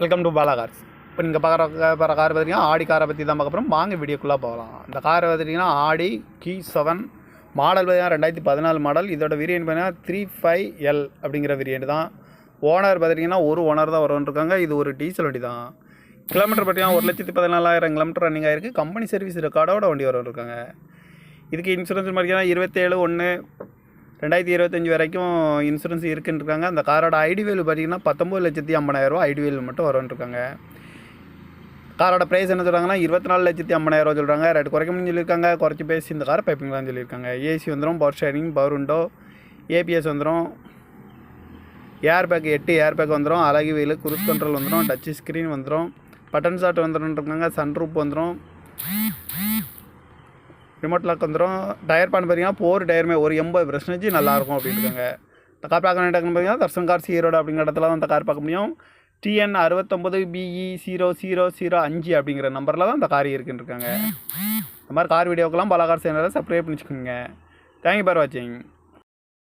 Welcome to Bala cars இப்போ நீங்கள் பார்க்குற பார்க்குற கார் பார்த்தீங்கன்னா ஆடி காரை பற்றி தான் பார்க்க போகிறோம் வாங்க வீடியோக்குள்ளே போகலாம். இந்த கார் பார்த்துட்டிங்கன்னா ஆடி கி செவன் மாடல் பார்த்திங்கன்னா ரெண்டாயிரத்தி பதினாலு மாடல் இதோட வேரியன்ட் பார்த்தீங்கன்னா த்ரீ ஃபைவ் எல் அப்படிங்கிற வேரியன்ட் தான். ஓனர் பார்த்துட்டிங்கன்னா ஒரு ஓனர் தான் வரும்னு இருக்காங்க. இது ஒரு டீசல் வண்டி தான். கிலோமீட்டர் பார்த்தீங்கன்னா ஒரு லட்சத்தி பதினாலாயிரம் கிலோமீட்டர் ரன்னிங் ஆயிருக்கு கம்பெனி சர்வீஸ் ரெக்கார்டோட வண்டி வரும் இருக்காங்க. இதுக்கு இன்சூரன்ஸ் பார்த்தீங்கன்னா இருபத்தேழு ஒன்று ரெண்டாயிரத்தி இருபத்தஞ்சி வரைக்கும் இன்சூரன்ஸ் இருக்குன்னு இருக்காங்க அந்த காரோட ஐடி வேல்யூ பார்த்தீங்கன்னா பத்தொம்பது லட்சத்தி ஐம்பதாயிரரூவா ஐடி வேல்யூ மட்டும் வரும்னு இருக்காங்க காரோட ப்ரைஸ் என்ன சொல்கிறாங்கன்னா இருபத்தி நாலு லட்சத்தி ஐம்பதாயிரரூவா சொல்கிறாங்க ரெண்டு குறைக்க முடியும் சொல்லியிருக்காங்க. குறைச்சி பேசி இந்த கார் பைப்பிங்லாம் சொல்லியிருக்காங்க. ஏசி வந்துடும் power steering power window ABS வந்துடும் ஏர் பேக் எட்டு ஏர் பேக் வந்துடும் அழகி வெயில் குரூஸ் கண்ட்ரோல் வந்துடும் டச் ஸ்க்ரீன் வந்துடும் பட்டன் ஷாட் வந்துடும் இருக்காங்க சன் ரூப் வந்துடும் ரிமோட் லாக் வந்துடும் டயர் பான் பார்த்தீங்கன்னா போர் டயருமே ஒரு எண்பது பர்சன்டேஜ் நல்லாயிருக்கும் அப்படின்னு இருக்காங்க இந்த கார் பார்க்க பார்த்தீங்கன்னா தர்சன் கார் சீரோடு அப்படிங்கிற இடத்துல தான் இந்த கார் பார்க்க முடியும். டிஎன் அறுபத்தொம்பது பிஇ ஜீரோ ஜீரோ ஜீரோ அஞ்சு அப்படிங்கிற நம்பரில் தான் இந்த கார் இருக்குன்னு இருக்காங்க இந்த மாதிரி கார் வீடியோக்கெல்லாம் பல கார் சேனலில் சப்ஸ்கிரைப் பண்ணி வச்சுக்கோங்க தேங்க்யூ ஃபார் வாட்சிங்